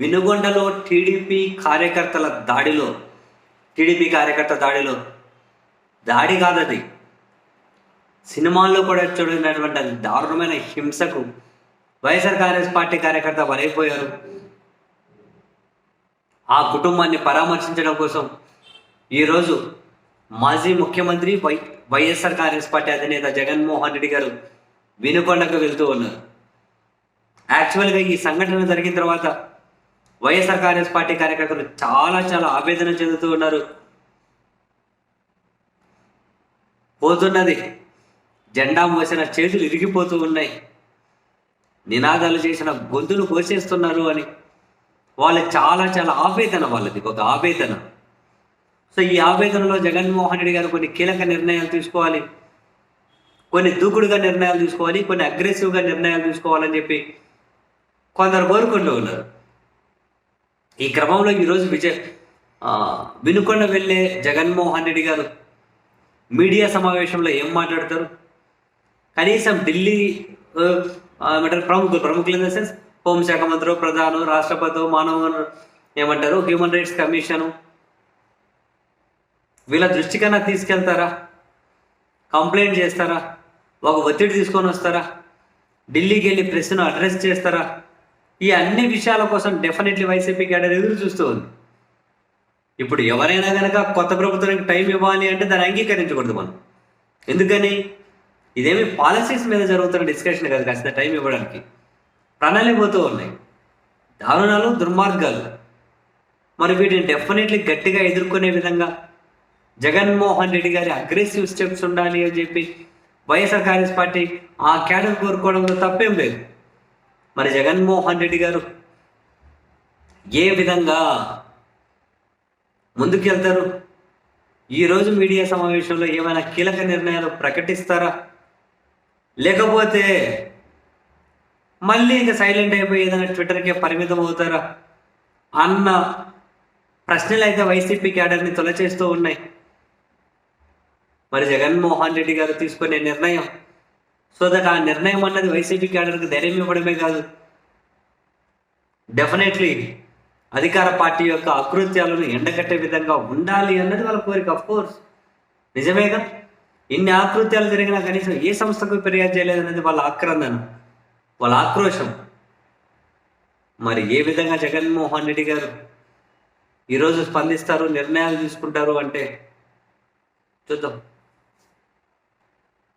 వినుగొండలో TDP కార్యకర్తల దాడిలో TDP కార్యకర్త దాడిలో దాడి కాదది. సినిమాల్లో కూడా చూడనటువంటి అది దారుణమైన హింసకు వైఎస్ఆర్ కాంగ్రెస్ పార్టీ కార్యకర్త బలైపోయారు. ఆ కుటుంబాన్ని పరామర్శించడం కోసం ఈరోజు మాజీ ముఖ్యమంత్రి వై వైఎస్ఆర్ కాంగ్రెస్ పార్టీ అధినేత జగన్మోహన్ రెడ్డి గారు వినుకొండకు వెళ్తూ ఉన్నారు. యాక్చువల్గా ఈ సంఘటన జరిగిన తర్వాత వైఎస్ఆర్ కాంగ్రెస్ పార్టీ కార్యకర్తలు చాలా చాలా ఆవేదన చెందుతూ ఉన్నారు. పోతున్నది. జెండా మోసిన చేతులు ఇరిగిపోతూ ఉన్నాయి. నినాదాలు చేసిన గొంతులు కోసేస్తున్నారు అని. వాళ్ళు చాలా చాలా ఆవేదన వాళ్ళది ఒక ఆవేదన. సో ఈ ఆవేదనలో జగన్మోహన్ రెడ్డి గారు కొన్ని కీలక నిర్ణయాలు తీసుకోవాలి. కొన్ని దూకుడుగా నిర్ణయాలు తీసుకోవాలి కొన్ని అగ్రెసివ్గా నిర్ణయాలు తీసుకోవాలని చెప్పి కొందరు కోరుకుంటూ ఉన్నారు. ఈ క్రమంలో ఈరోజు విజయ్ వినుకొండ వెళ్ళే జగన్మోహన్ రెడ్డి గారు మీడియా సమావేశంలో ఏం మాట్లాడతారు? కనీసం ఢిల్లీ ఏమంటారు ప్రముఖులు ప్రముఖులు ఇన్ ద సెన్స్ హోంశాఖ మంత్రి ప్రధాను రాష్ట్రపతి మానవ ఏమంటారు హ్యూమన్ రైట్స్ కమిషను. వీళ్ళ దృష్టికన్నా తీసుకెళ్తారా? కంప్లైంట్ చేస్తారా? ఒక ఒత్తిడి తీసుకొని వస్తారా? ఢిల్లీకి వెళ్ళి ప్రెస్ను అడ్రస్ చేస్తారా? ఈ అన్ని విషయాల కోసం డెఫినెట్లీ వైసీపీ క్యాడర్ ఎదురు చూస్తూ ఉంది. ఇప్పుడు ఎవరైనా కనుక కొత్త ప్రభుత్వానికి టైం ఇవ్వాలి అంటే దాన్ని అంగీకరించకూడదు మనం. ఎందుకని? ఇదేమి పాలసీస్ మీద జరుగుతున్న డిస్కషన్ కాదు కాస్త టైం ఇవ్వడానికి. ప్రణాళిక పోతూ ఉన్నాయి. దారుణాలు దుర్మార్గాలు. మరి వీటిని డెఫినెట్లీ గట్టిగా ఎదుర్కొనే విధంగా జగన్మోహన్ రెడ్డి గారి అగ్రెసివ్ స్టెప్స్ ఉండాలి అని చెప్పి వైఎస్ఆర్ కాంగ్రెస్ పార్టీ ఆ క్యాడర్ కోరుకోవడంలో తప్పేం లేదు. మరి జగన్మోహన్ రెడ్డి గారు ఏ విధంగా ముందుకెళ్తారు? ఈరోజు మీడియా సమావేశంలో ఏమైనా కీలక నిర్ణయాలు ప్రకటిస్తారా? లేకపోతే మళ్ళీ ఇంకా సైలెంట్ అయిపోయి ఏదైనా ట్విట్టర్కే పరిమితం అవుతారా? అన్న ప్రశ్నలు అయితే వైసీపీ క్యాడర్ని తొలచేస్తూ ఉన్నాయి. మరి జగన్మోహన్ రెడ్డి గారు తీసుకునే నిర్ణయం సో దట్ ఆ నిర్ణయం అన్నది వైసీపీ క్యాడర్కి ధైర్యం ఇవ్వడమే కాదు. డెఫినెట్లీ అధికార పార్టీ యొక్క అకృత్యాలను ఎండగట్టే విధంగా ఉండాలి అన్నది వాళ్ళ కోరిక అఫ్ కోర్స్ నిజమేగా ఇన్ని ఆకృత్యాలు జరిగినా కనీసం ఏ సంస్థకు ఫిర్యాదు చేయలేదన్నది వాళ్ళ ఆక్రందన వాళ్ళ ఆక్రోశం. మరి ఏ విధంగా జగన్మోహన్ రెడ్డి గారు ఈరోజు స్పందిస్తారు నిర్ణయాలు తీసుకుంటారు అంటే చూద్దాం.